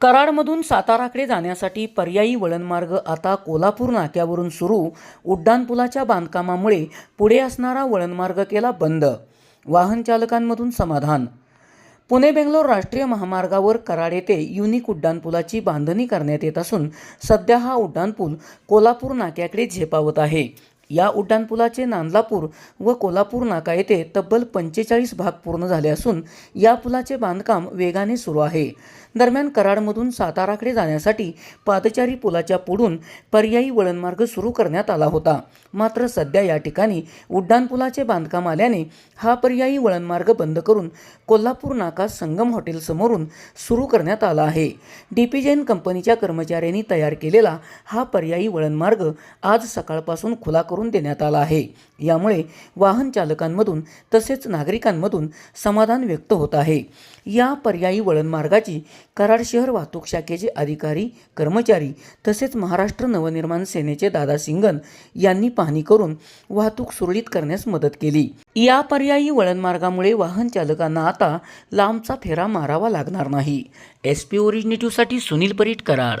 कराडमधून साताराकडे जाण्यासाठी पर्यायी वळणमार्ग आता कोल्हापूर नाक्यावरून सुरू. उड्डाणपुलाच्या बांधकामामुळे पुढे असणारा वळणमार्ग केला बंद. वाहन चालकांमधून समाधान. पुणे बेंगलोर राष्ट्रीय महामार्गावर कराड येथे युनिक उड्डाणपुलाची बांधणी करण्यात येत असून सध्या हा उड्डाणपूल कोल्हापूर नाक्याकडे झेपावत आहे. या उड्डाणपुलाचे नांदलापूर व कोल्हापूर नाका येथे तब्बल पंचेचाळीस भाग पूर्ण झाले असून या पुलाचे बांधकाम वेगाने सुरू आहे. दरम्यान कराडमधून साताराकडे जाण्यासाठी पादचारी पुलाच्या पुढून पर्यायी वळणमार्ग सुरू करण्यात आला होता. मात्र सध्या या ठिकाणी उड्डाणपुलाचे बांधकाम आल्याने हा पर्यायी वळणमार्ग बंद करून कोल्हापूर नाका संगम हॉटेलसमोरून सुरू करण्यात आला आहे. डी पी जैन कंपनीच्या कर्मचाऱ्यांनी तयार केलेला हा पर्यायी वळणमार्ग आज सकाळपासून खुला करून करून देण्यात आला आहे. यामुळे वाहन चालकांमधून तसेच नागरिकांमधून समाधान व्यक्त होत आहे. या पर्यायी वळणमार्गाची कराड शहर वाहतूक शाखेचे अधिकारी कर्मचारी तसेच महाराष्ट्र नवनिर्माण सेनेचे दादा सिंगन यांनी पाहणी करून वाहतूक सुरळीत करण्यास मदत केली. या पर्यायी वळणमार्गामुळे वाहन चालकांना आता लांबचा फेरा मारावा लागणार नाही. एस पी ओरिजिनेटिव्हसाठी सुनील परीट कराड.